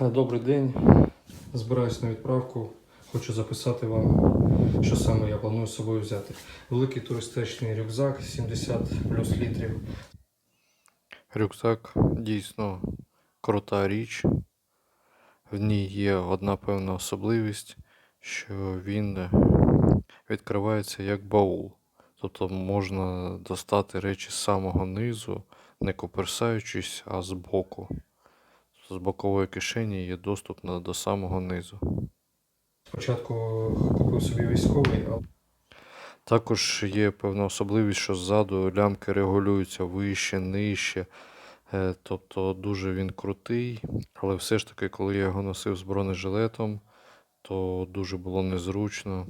Е, Добрий день. Збираюсь на відправку. Хочу записати вам, що саме я планую з собою взяти. Великий туристичний рюкзак 70 плюс літрів. Рюкзак дійсно крута річ. В ній є одна певна особливість, що він відкривається як баул. Тобто можна достати речі з самого низу, не коперсаючись, а з боку. З бокової кишені є доступ на- до самого низу. Спочатку купив собі військовий, а Також є певна особливість, що ззаду лямки регулюються вище, нижче. Е, Тобто дуже він крутий, але все ж таки, коли я його носив з бронежилетом, то дуже було незручно.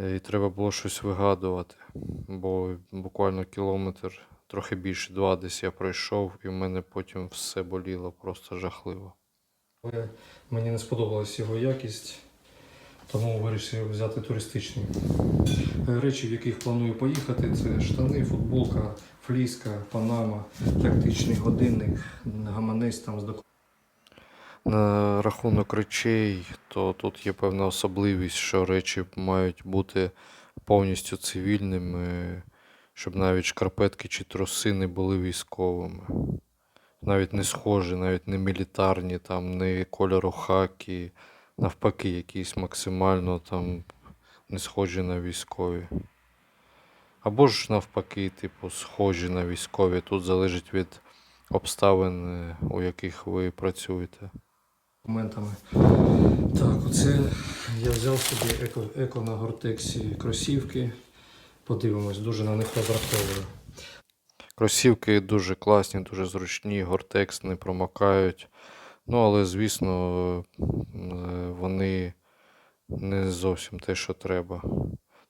Е, І треба було щось вигадувати, бо буквально кілометр, трохи більше, два десь я пройшов, і в мене потім все боліло просто жахливо. але мені не сподобалась його якість, тому вирішив взяти туристичний. Е, Речі, в яких планую поїхати, це штани, футболка, фліска, панама, тактичний годинник, гаманець там з документами. На рахунок речей, то тут є певна особливість, що речі мають бути повністю цивільними, щоб навіть шкарпетки чи труси не були військовими. Навіть не схожі, навіть не мілітарні, там, не кольору хакі, навпаки, якісь максимально там не схожі на військові. Або ж навпаки, типу, схожі на військові. Тут залежить від обставин, е, у яких ви працюєте. документами. Так, оце я взяв собі еко, еко на гортексі кросівки. Подивимось, дуже на них розраховую. Кросівки дуже класні, дуже зручні, гортекс не промокають. Ну, але, звісно, е, вони не зовсім те, що треба.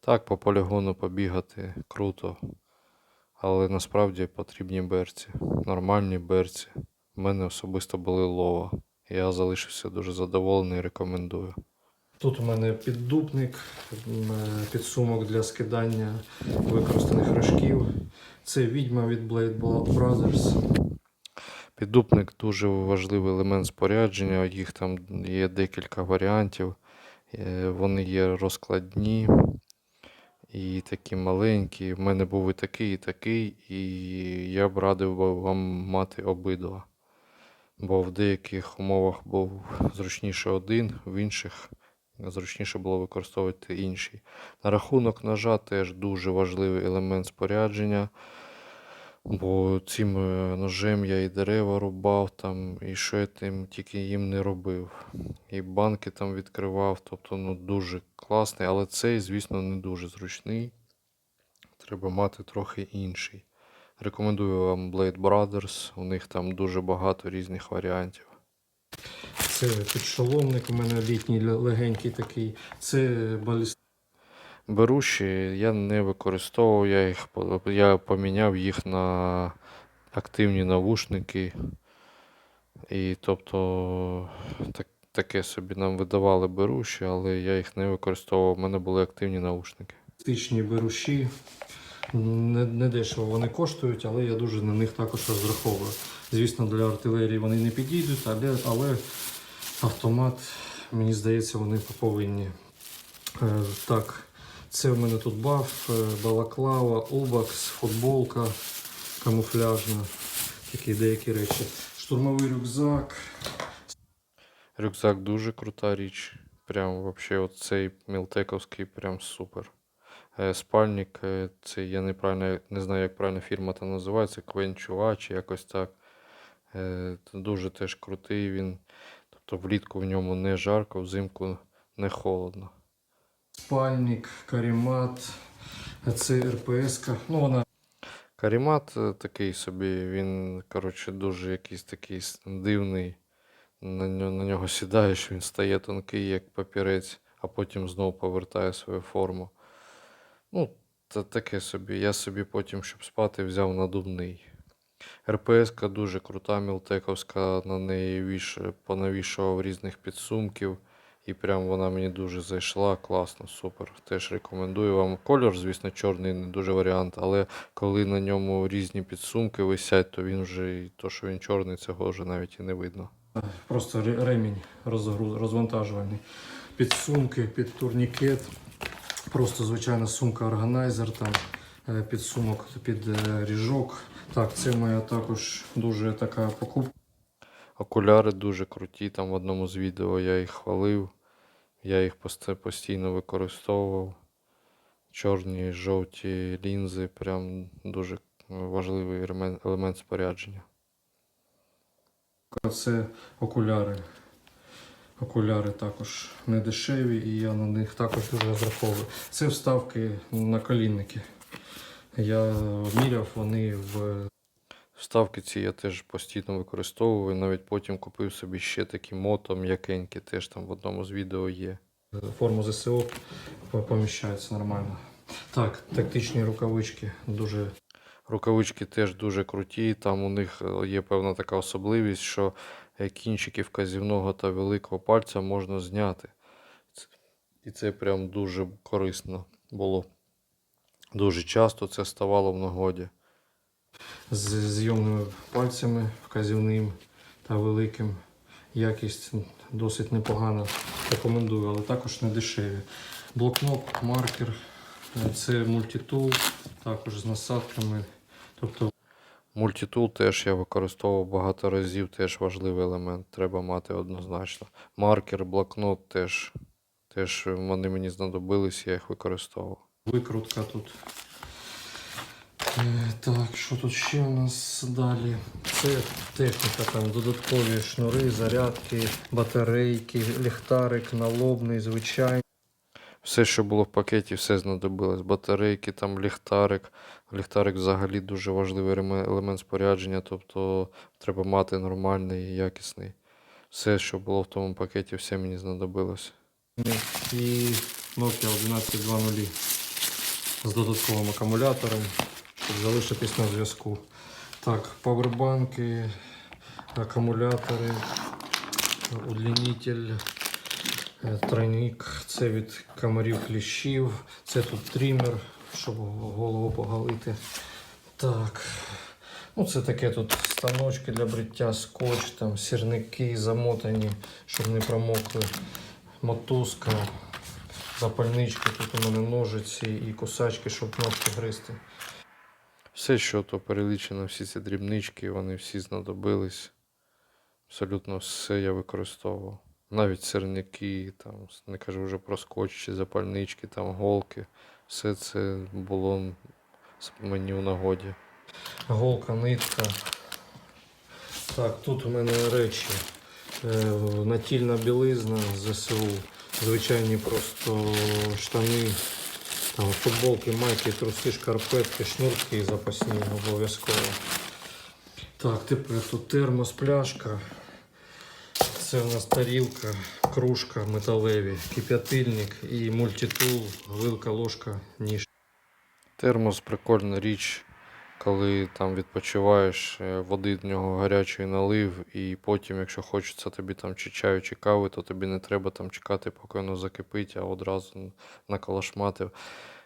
Так, по полігону побігати круто. Але насправді потрібні берці. Нормальні берці. У мене особисто були лова. Я залишився дуже задоволений і рекомендую. Тут у мене піддупник, підсумок для скидання використаних рожків. Це відьма від Blade Brothers. Піддупник дуже важливий елемент спорядження, їх там є декілька варіантів. Е, Вони є розкладні і такі маленькі. В мене був і такий, і такий, і я б радив вам мати обидва. Бо в деяких умовах був зручніше один, в інших зручніше було використовувати інший. На рахунок ножа теж дуже важливий елемент спорядження. Бо цим е, ножем я і дерева рубав там, і що я тим тільки їм не робив. І банки там відкривав, тобто ну дуже класний, але цей, звісно, не дуже зручний. Треба мати трохи інший. Рекомендую вам Blade Brothers, у них там дуже багато різних варіантів. Це підшоломник у мене літній легенький такий. Це баліст. Беруші я не використовував, я їх я поміняв їх на активні навушники. І тобто так, таке собі нам видавали беруші, але я їх не використовував. У мене були активні навушники. Стичні беруші. Не, не дешево вони коштують, але я дуже на них також розраховую. Звісно, для артилерії вони не підійдуть, але, але автомат, мені здається, вони повинні. Е, так, це в мене тут баф, е, балаклава, обакс, футболка камуфляжна, такі деякі речі. Штурмовий рюкзак. Рюкзак дуже крута річ. Прям вообще от цей мілтековський прям супер. Е, Спальник, це я неправильно, не знаю, як правильно фірма там називається, Квенчуа чи якось так. Е, Дуже теж крутий він. Тобто влітку в ньому не жарко, взимку не холодно. Спальник, каремат, це РПС. Ну, вона Карімат е, такий собі, він, коротше, дуже якийсь такий дивний. На нього, на нього сідаєш, він стає тонкий, як папірець, а потім знову повертає свою форму. Ну, це таке собі. Я собі потім, щоб спати, взяв надувний. РПС-ка дуже крута, мілтековська, на неї віш... понавішував різних підсумків. І прям вона мені дуже зайшла, класно, супер. Теж рекомендую вам. Кольор, звісно, чорний не дуже варіант, але коли на ньому різні підсумки висять, то він вже, і то, що він чорний, цього вже навіть і не видно. Просто ремінь розгруз, розвантажувальний. Підсумки, під турнікет. Просто звичайна сумка органайзер, там підсумок під е, ріжок. Так, це моя також дуже така покупка. Окуляри дуже круті. Там в одному з відео я їх хвалив. Я їх постійно використовував. Чорні, жовті лінзи, прям дуже важливий елемент- елемент спорядження. Це окуляри. Окуляри також не дешеві, і я на них також дуже розраховую. Це вставки на колінники. Я міряв вони в Вставки ці я теж постійно використовую. Навіть потім купив собі ще такі мото м'якенькі, теж там в одному з відео є. форму ЗСО по- поміщаються нормально. Так, тактичні рукавички дуже Рукавички теж дуже круті. Там у них е, є певна така особливість, що е, кінчики вказівного та великого пальця можна зняти. І це прям дуже корисно було. Дуже часто це ставало в нагоді. з зйомними пальцями, вказівним та великим. Якість досить непогана. Рекомендую, але також не дешеві. Блокнот, маркер, це мультитул, також з насадками. Тобто Мультитул теж я використовував багато разів, теж важливий елемент. Треба мати однозначно. Маркер, блокнот теж. Теж вони мені знадобились, я їх використовував. Викрутка тут. Е, Так, що тут ще у нас далі? Це техніка, там додаткові шнури, зарядки, батарейки, ліхтарик, налобний, звичайний. Все, що було в пакеті, все знадобилось. Батарейки, там ліхтарик. Ліхтарик взагалі дуже важливий елемент спорядження, тобто треба мати нормальний і якісний. Все, що було в тому пакеті, все мені знадобилось. і Nokia 1120 з додатковим акумулятором, щоб залишитись на зв'язку. Так, павербанки, акумулятори, удлінитель, е, тройник, це від комарів кліщів, це тут трімер, щоб голову погалити. Так. Ну, це таке тут станочки для бриття, скотч, там, сірники замотані, щоб не промокли мотузка, запальнички, тут у мене ножиці і кусачки, щоб ногти гризти. Все, що то перелічено, всі ці дрібнички, вони всі знадобились. Абсолютно все я використовував. Навіть сирники, там, не кажу вже про скотч чи запальнички, там голки. Все це було мені в нагоді. Голка, нитка. Так, тут у мене речі. Е, Натільна білизна ЗСУ. Звичайні просто штани, там, футболки, майки, труси, шкарпетки, шнурки запасні обов'язково. Так, тепер тут термос, пляшка. Це у нас тарілка, кружка металеві, кип'ятильник і мультитул, вилка, ложка, ніж. Термос прикольна річ, коли там відпочиваєш, е, води в нього гарячої налив, і потім, якщо хочеться тобі там чи чаю, чи кави, то тобі не треба там чекати, поки воно закипить, а одразу наколошматив.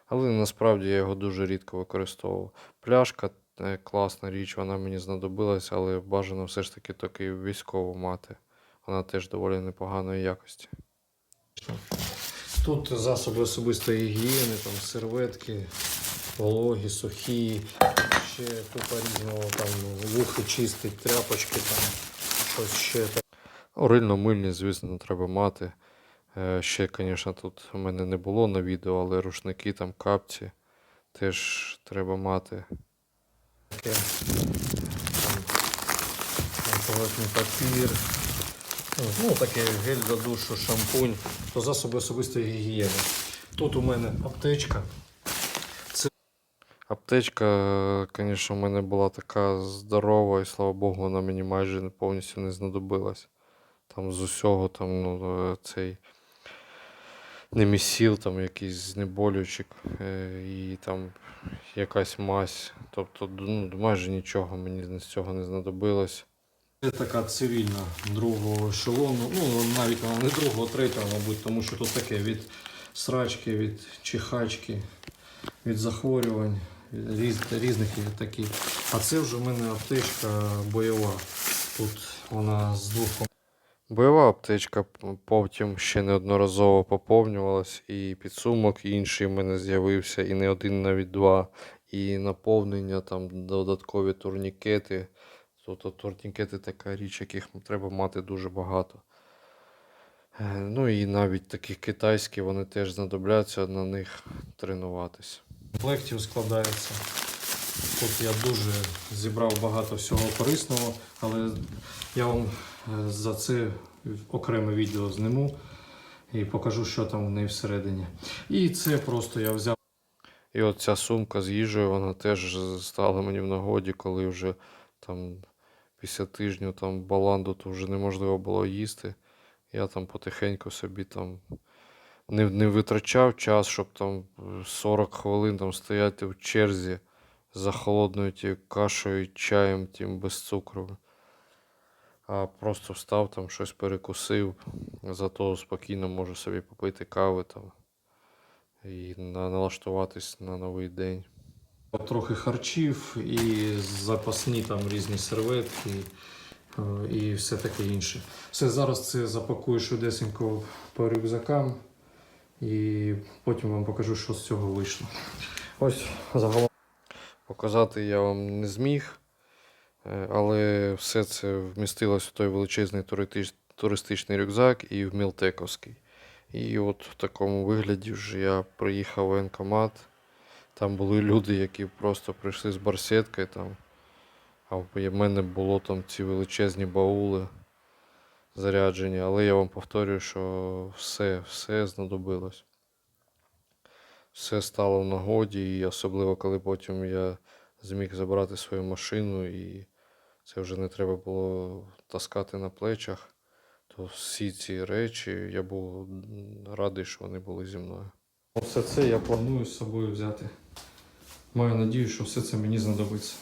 Але насправді я його дуже рідко використовував. Пляшка е, класна річ, вона мені знадобилась, але бажано все ж таки таки військову мати. Вона теж доволі непоганої якості. Тут засоби особистої гігієни, там серветки, вологі, сухі, ще купа різного, там вухи чистить, тряпочки, там щось ще так. Орильно мильні, звісно, треба мати. Е, Ще, звісно, тут у мене не було на відео, але рушники, там капці теж треба мати. таке. Туалетний папір. Ну, таке гель для душу, шампунь, то засоби особистої гігієни. Тут у мене аптечка. Аптечка, звісно, у мене була така здорова, і слава Богу, вона мені майже повністю не знадобилась. Там з усього там, ну, е, цей немісіл, там якийсь знеболюючик е, і там якась мазь. Тобто, ну, майже нічого мені з цього не знадобилось. Це така цивільна другого ешелону. Ну, навіть вона не другого, а третього, мабуть, тому що тут таке від срачки, від чихачки, від захворювань, різ, різних є такі. А це вже в мене аптечка бойова. Тут вона з двох Бойова аптечка потім ще неодноразово поповнювалась, і підсумок інший в мене з'явився, і не один, навіть два, і наповнення, там додаткові турнікети. Тобто турнікети така річ, яких треба мати дуже багато. Е, Ну і навіть такі китайські, вони теж знадобляться на них тренуватись. Комплектів складається. Тут я дуже зібрав багато всього корисного, але я вам е, за це окреме відео зниму і покажу, що там в неї всередині. І це просто я взяв. І от ця сумка з їжею, вона теж стала мені в нагоді, коли вже там після тижню там баланду то вже неможливо було їсти. Я там потихеньку собі там не, не витрачав час, щоб там 40 хвилин там стояти в черзі за холодною тією кашею, чаєм тим без цукру. А просто встав там щось перекусив, зато спокійно можу собі попити кави там і на, налаштуватись на новий день. Трохи харчів і запасні там різні серветки е, і все таке інше. Все зараз це запакую швидесенько по рюкзакам і потім вам покажу, що з цього вийшло. Ось загалом. Показати я вам не зміг, е, але все це вмістилось в той величезний туристичний рюкзак і в Мілтековський. І от в такому вигляді вже я приїхав в воєнкомат. Там були люди, які просто прийшли з барсеткою там. А в мене було там ці величезні баули заряджені. Але я вам повторюю, що все, все знадобилось. Все стало в нагоді, і особливо коли потім я зміг забрати свою машину, і це вже не треба було таскати на плечах. То всі ці речі я був радий, що вони були зі мною. Все це я планую з собою взяти. Маю надію, що все це мені знадобиться.